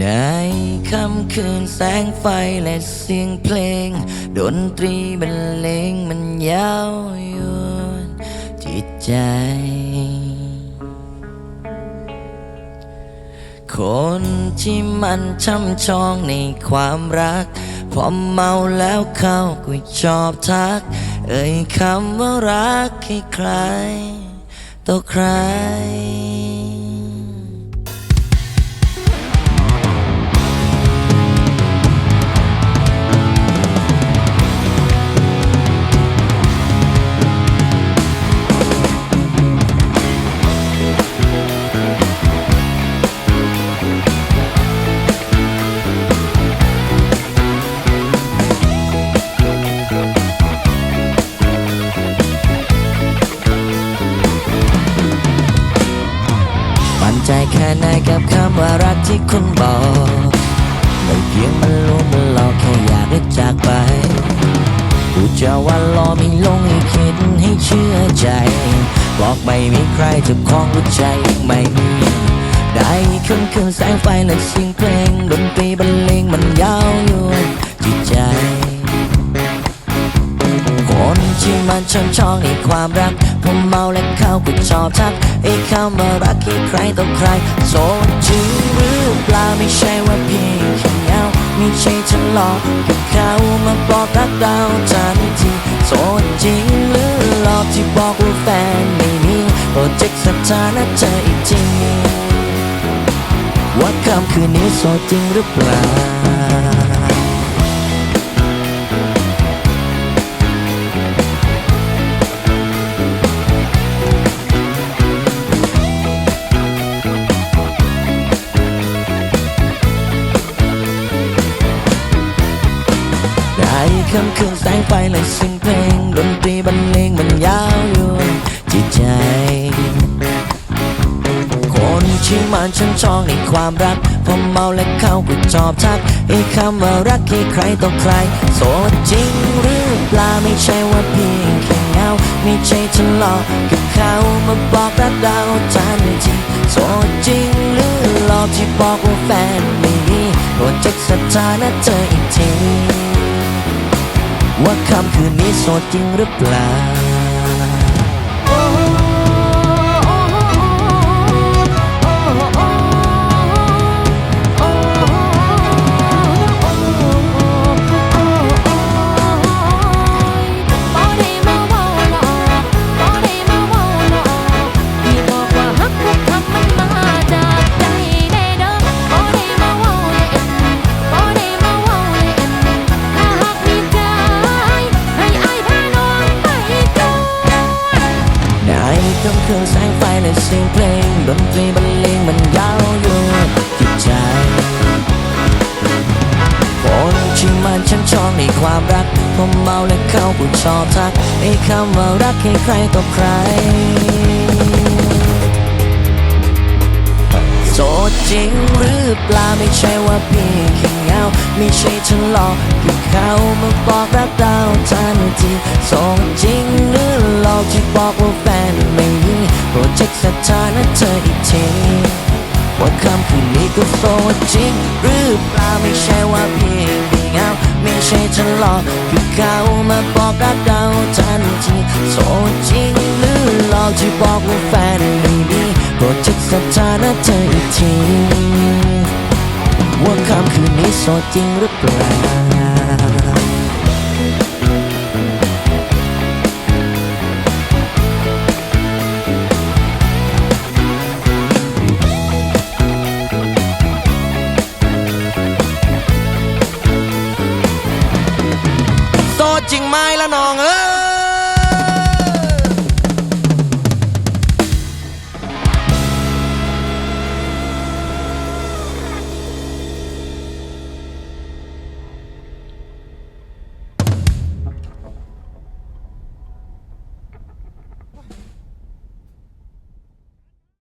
ในค่ำคืนแสงไฟและเสียงเพลง ดนตรีบรรเลงมันยาวยวนจิตใจ คนที่มันช่ำชองในความรัก พอเมาแล้วเขาก็ชอบทัก เอ่ยคำว่ารักให้ใครต่อใคร ที่คุณบอกไม่เพียงมันลวงมันหลอกแค่อยากได้จากไปกูจะว่ารอไม่ลงให้คิดให้เชื่อใจ บอกไม่มีใครจะคล้องหัวใจไม่มีได้คืนคืนแสงไฟและเสียงเพลงดนตรีบรรเลงมันยาวยวน มันช่างชองในความรัก ผมเมาและเขาก็ชอบทักไอ้คำว่ารักใครต่อใครโสดจริงหรือเปล่าไม่ใช่ว่าเพียงแค่เงาไม่ใช่ฉันหลอกกับเขามาบอกรักเราทันทีโสดจริงหรือหลอกที่บอกว่าแฟนไม่มีโปรเจกต์สถานะเธออีกทีว่าคำคืนนี้โสดจริงหรือเปล่า คำคืนแสงไฟและเสียงเพลงดนตรีบรรเลงมันยาวยวนจิตใจ คนที่มันช่างชองในความรักพอเมาและเข้าก็ชอบทักไอ้คำว่ารักให้ใครต่อใคร โสดจริงหรือเปล่าไม่ใช่ว่าเพียงแค่เงาไม่ใช่ฉันหลอกกับเขามาบอกรักเราทันทีโสดจริงหรือหลอกที่บอกว่าแฟนไม่มีโปรดเช็คสถานะเธออีกที ว่าคำคืนนี้โสดจริงหรือเปล่า ค่ำคืนแสงไฟและเสียงเพลง ดนตรีบรรเลงมันยาวอยู่จิตใจคนที่มันช่างชองในความรักผมเมาและเขาก็ชอบทักไอ้คำว่ารักให้ใครต่อใครโสดจริงหรือเปล่าไม่ใช่ว่าพียงแค่เงาไม่ใช่ฉันหลอกกับเขามาบอกรักเราทันทีโสดจริงห ก็โสดจริงหรือเปล่าไม่ใช่ว่าเพียงแค่เงาไม่ใช่ฉันหลอกคือเขามาบอกรักเราทันทีโสดจริงหรือหลอกที่บอกว่าแฟนไม่มีโปรดเช็คสถานะเธออีกทีว่าคำคืนนี้โสดจริงหรือเปล่า